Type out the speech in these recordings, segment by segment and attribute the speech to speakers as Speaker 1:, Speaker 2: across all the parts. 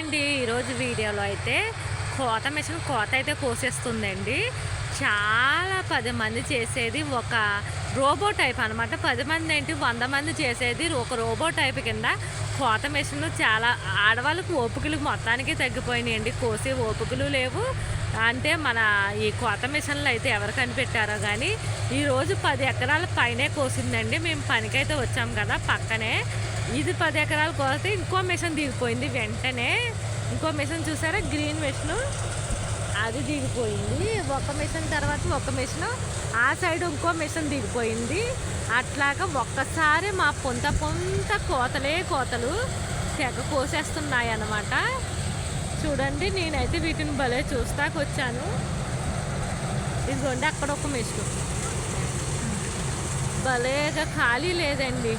Speaker 1: అండి ఈరోజు వీడియోలో అయితే. కోత మిషన్ కోత అయితే కోసేస్తుందండి. చాలా పది మంది చేసేది ఒక రోబో టైప్ అనమాట పది మంది ఏంటి వంద మంది చేసేది ఒక రోబో టైప్ కింద. కోత మిషన్లు చాలా ఆడవాళ్ళకు ఓపికలు మొత్తానికి తగ్గిపోయినాయండి. కోసే ఓపికలు లేవు. అంటే మన ఈ కోత మిషన్లు అయితే ఎవరు కనిపెట్టారో కానీ ఈరోజు పది ఎకరాల పైనే కోసిందండి. మేము పనికైతే వచ్చాం కదా పక్కనే. ఇది పది ఎకరాలు కోస్తే ఇంకో మిషన్ దిగిపోయింది వెంటనే. ఇంకో మిషన్ చూసారా? Green machine. అది దిగిపోయింది. ఒక మిషన్ తర్వాత ఒక మిషన్. ఆ సైడ్ ఇంకో మిషన్ దిగిపోయింది. అట్లాగా ఒక్కసారి మా పొంత పొంత కోతలే కోతలు తెగ కోసేస్తున్నాయి అన్నమాట చూడండి నేనైతే వీటిని భలే చూస్తాకు వచ్చాను. ఇదిగోండి అక్కడ ఒక మిషన్. భలేగా ఖాళీ లేదండి.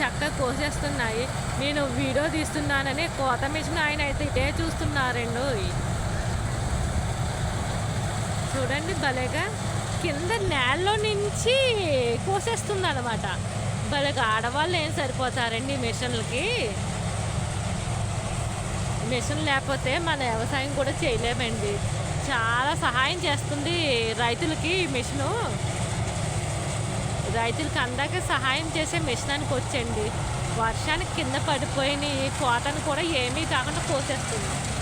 Speaker 1: చక్కగా కోసేస్తున్నాయి. నేను వీడియో తీస్తున్నానని కోత మిషన్ ఆయన అయితే ఇటే చూస్తున్నారండి చూడండి భలేగా. కింద నేలలో నుంచి కోసేస్తుంది అనమాట భలేగా ఆడవాళ్ళు ఏం సరిపోతారండి మిషన్లకి? మిషన్ లేకపోతే మన వ్యవసాయం కూడా చేయలేమండి. చాలా సహాయం చేస్తుంది రైతులకి మిషను. రైతులకి అందాక సహాయం చేసే మిషనానికి వచ్చండి. వర్షానికి కింద పడిపోయిన కోతను కూడా ఏమీ కాకుండా కోసేస్తుంది.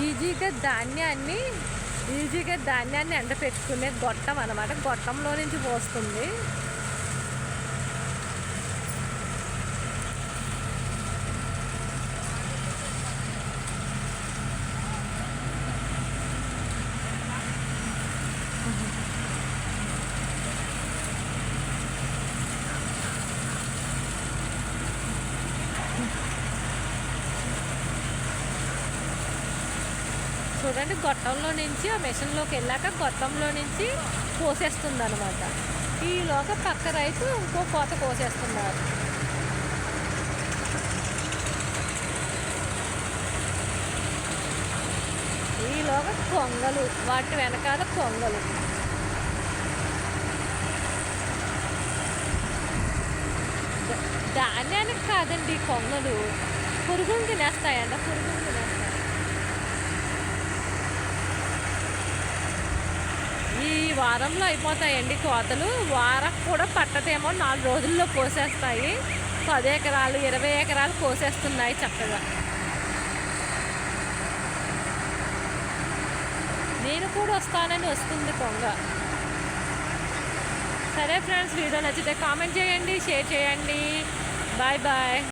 Speaker 1: ఈజీగా ధాన్యాన్ని ఈజీగా ధాన్యాన్ని ఎండ పెట్టుకునే గొట్టం అనమాట గొట్టంలో నుంచి పోస్తుంది. చూడండి గొట్టంలో నుంచి ఆ మెషిన్లోకి వెళ్ళాక గొట్టంలో నుంచి కోసేస్తుంది అనమాట ఈలోగా పక్క రైతు ఇంకో కోత కోసేస్తున్నారు. ఈలోగా కొంగలు వాటి వెనకాల కొంగలు. ధాన్యానికి కాదండి కొంగలు. పురుగులు తినేస్తాయంట పురుగులు తినేస్తాయి ఈ వారంలో అయిపోతాయండి కోతలు. వారం కూడా పట్టదేమో నాలుగు రోజుల్లో కోసేస్తాయి. పది ఎకరాలు ఇరవై ఎకరాలు కోసేస్తున్నాయి చక్కగా. నేను కూడా వస్తానని వస్తుంది కొంగ సరే ఫ్రెండ్స్ వీడియో నచ్చితే కామెంట్ చేయండి షేర్ చేయండి. Bye bye.